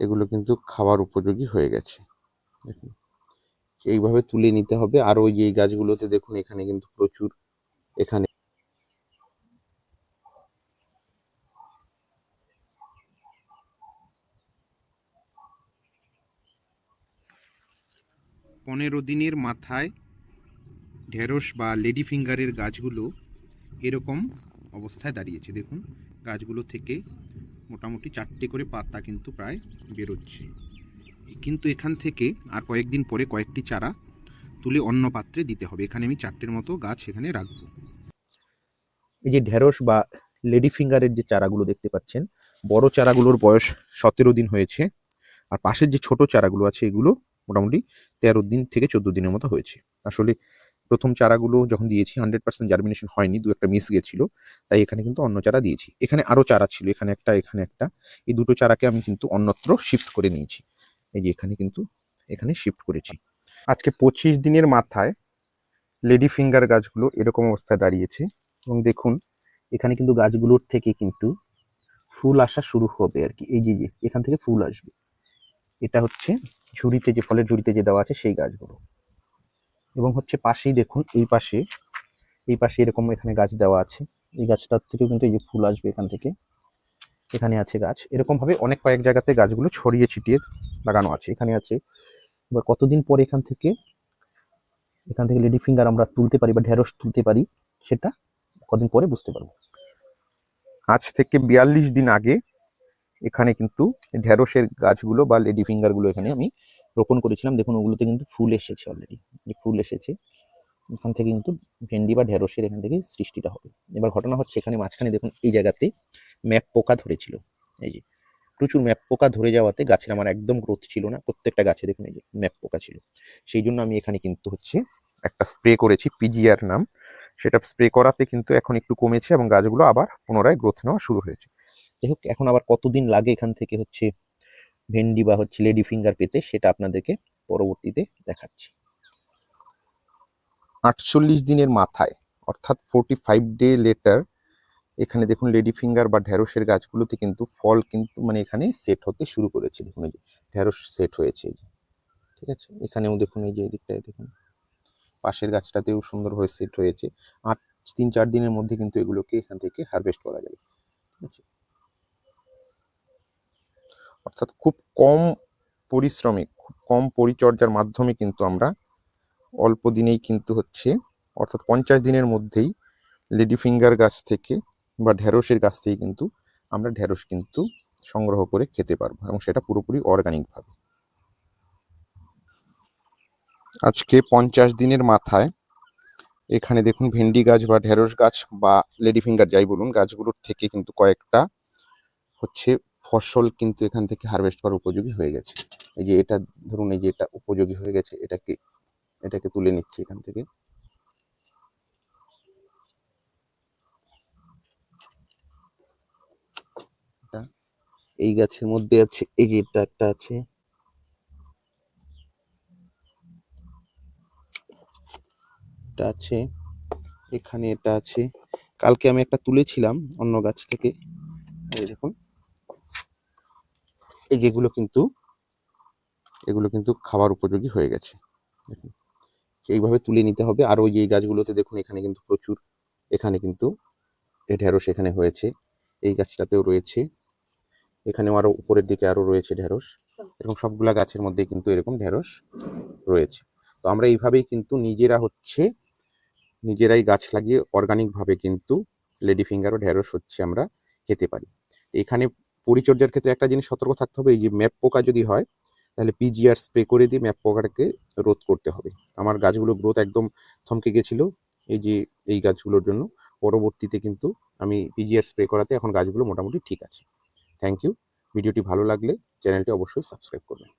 এগুলো কিন্তু খাওয়ার উপযোগী হয়ে গেছে। দেখুন, এইভাবে তুলে নিতে হবে। আর ওই এই গাছগুলোতে দেখুন, এখানে কিন্তু প্রচুর এখানে পনেরো দিনের মাথায় ঢেঁড়স বা লেডি ফিঙ্গারের গাছগুলো এরকম অবস্থায় দাঁড়িয়েছে। দেখুন, গাছগুলো থেকে মোটামুটি চারটে করে পাতা কিন্তু প্রায় বেরোচ্ছে। কিন্তু এখান থেকে আর কয়েকদিন পরে কয়েকটি চারা তুলে অন্য পাত্রে দিতে হবে। এখানে আমি চারটের মতো গাছ এখানে রাখব। এই যে ঢেঁড়স বা লেডি ফিঙ্গারের যে চারাগুলো দেখতে পাচ্ছেন, বড় চারাগুলোর বয়স সতেরো দিন হয়েছে আর পাশের যে ছোট চারাগুলো আছে এগুলো মোটামুটি তেরো দিন থেকে চোদ্দ দিনের মতো হয়েছে। আসলে প্রথম চারাগুলো যখন দিয়েছি হান্ড্রেড পার্সেন্ট জার্মিনেশন হয়নি, দু একটা মিস গেছিল, তাই এখানে কিন্তু অন্য চারা দিয়েছি। এখানে আরও চারা ছিল, এখানে একটা এখানে একটা। এই দুটো চারাকে আমি কিন্তু অন্যত্র শিফট করে নিয়েছি। এই যে এখানে কিন্তু এখানে শিফট করেছি। আজকে পঁচিশ দিনের মাথায় লেডি ফিঙ্গার গাছগুলো এরকম অবস্থায় দাঁড়িয়েছে এবং দেখুন, এখানে কিন্তু গাছগুলোর থেকে কিন্তু ফুল আসা শুরু হবে আর কি। এই যে যে, এখান থেকে ফুল আসবে। এটা হচ্ছে ঝুড়িতে যে, ফলের ঝুড়িতে যে দেওয়া আছে সেই গাছগুলো। এবং হচ্ছে পাশেই দেখুন, এই পাশে এই পাশে এরকম এখানে গাছ দেওয়া আছে। এই গাছটার থেকেও কিন্তু এই যে ফুল আসবে এখান থেকে, এখানে আছে গাছ। এরকমভাবে অনেক কয়েক জায়গাতে গাছগুলো ছড়িয়ে ছিটিয়ে লাগানো আছে। এখানে আছে, এবার কতদিন পরে এখান থেকে এখান থেকে লেডি ফিঙ্গার আমরা তুলতে পারি বা ঢেঁড়স তুলতে পারি, সেটা কদিন পরে বুঝতে পারব। আজ থেকে বিয়াল্লিশ দিন আগে এখানে কিন্তু ঢেঁড়সের গাছগুলো বা লেডি ফিঙ্গারগুলো এখানে আমি রোপণ করেছিলাম। দেখুন, ওগুলোতে কিন্তু ফুল এসেছে অলরেডি ফুল এসেছে। এখান থেকে কিন্তু ভেন্ডি বা ঢেঁড়সের এখান থেকে সৃষ্টিটা হবে। এবার ঘটনা হচ্ছে এখানে মাঝখানে দেখুন, এই জায়গাতে ম্যাপ পোকা ধরেছিল। এই যে, প্রচুর ম্যাপ পোকা ধরে যাওয়াতে গাছের আমার একদম গ্রোথ ছিল না। প্রত্যেকটা গাছে দেখুন, এই যে ম্যাপ পোকা ছিল। সেই জন্য আমি এখানে কিন্তু হচ্ছে একটা স্প্রে করেছি পিজিআর নাম। সেটা স্প্রে করাতে কিন্তু এখন একটু কমেছে এবং গাছগুলো আবার পুনরায় গ্রোথ নেওয়া শুরু হয়েছে। যাই হোক, এখন আবার কতদিন লাগে এখান থেকে হচ্ছে ভেন্ডি বা হচ্ছে লেডি ফিঙ্গার পেতে সেটা আপনাদেরকে পরবর্তীতে দেখাচ্ছি। আটচল্লিশ দিনের মাথায়, অর্থাৎ ফোরটি ফাইভ ডে লেটার এখানে দেখুন লেডি ফিঙ্গার বা ঢ্যাঁড়সের গাছগুলোতে কিন্তু ফল কিন্তু মানে এখানে সেট হতে শুরু করেছে। দেখুন এই যে ঢ্যাঁড়স সেট হয়েছে এই যে, ঠিক আছে? এখানেও দেখুন এই যে এদিকটায় দেখুন, পাশের গাছটাতেও সুন্দরভাবে সেট হয়েছে। আট, তিন, চার দিনের মধ্যে কিন্তু এগুলোকে এখান থেকে হারভেস্ট করা যাবে, ঠিক আছে? অর্থাৎ খুব কম পরিশ্রমে খুব কম পরিচর্যার মাধ্যমে কিন্তু আমরা অল্প দিনেই কিন্তু হচ্ছে, অর্থাৎ পঞ্চাশ দিনের মধ্যেই লেডি ফিঙ্গার গাছ থেকে বা ঢেঁড়সের গাছ থেকে কিন্তু আমরা ঢেঁড়স কিন্তু সংগ্রহ করে খেতে পারব এবং সেটা পুরোপুরি অর্গানিকভাবে আজকে পঞ্চাশ দিনের মাথায় এখানে দেখুন ভেন্ডি গাছ বা ঢেঁড়স গাছ বা লেডি ফিঙ্গার যাই বলুন, গাছগুলোর থেকে কিন্তু কয়েকটা হচ্ছে ফসল কিন্তু এখান থেকে হারভেস্ট করার উপযোগী হয়ে গেছে। এই যে এটা ধরুন, এই যে এটা উপযোগী হয়ে গেছে, এটাকে এটাকে তুলে নিচ্ছি এখান থেকে। এই গাছের মধ্যে আছে, এই যে এটা একটা আছে। এটা আছে, এখানে এটা আছে। কালকে আমি একটা তুলেছিলাম অন্য গাছ থেকে। এই দেখুন এই যেগুলো কিন্তু, এগুলো কিন্তু খাবার উপযোগী হয়ে গেছে। দেখুন, এইভাবে তুলে নিতে হবে। আর ওই এই গাছগুলোতে দেখুন, এখানে কিন্তু প্রচুর, এখানে কিন্তু এ ঢেঁড়স এখানে হয়েছে। এই গাছটাতেও রয়েছে। এখানেও আরও উপরের দিকে আরও রয়েছে ঢেঁড়স। এরকম সবগুলা গাছের মধ্যে কিন্তু এরকম ঢেঁড়স রয়েছে। তো আমরা এইভাবেই কিন্তু নিজেরা হচ্ছে, নিজেরাই গাছ লাগিয়ে অর্গানিকভাবে কিন্তু লেডি ফিঙ্গার ও ঢেঁড়স হচ্ছে আমরা খেতে পারি। এখানে পরিচর্যার ক্ষেত্রে একটা জিনিস সতর্ক থাকতে হবে, এই যে ম্যাপ পোকা যদি হয়, তাহলে পিজিআর স্প্রে করে দিয়ে ম্যাপ পোকাটাকে রোধ করতে হবে। আমার গাছগুলো গ্রোথ একদম থমকে গেছিল, এই যে এই গাছগুলোর জন্য। পরবর্তীতে কিন্তু আমি পিজিআর স্প্রে করাতে এখন গাছগুলো মোটামুটি ঠিক আছে। থ্যাংক ইউ ভিডিওটি ভালো লাগলে চ্যানেলটি অবশ্যই সাবস্ক্রাইব করবেন।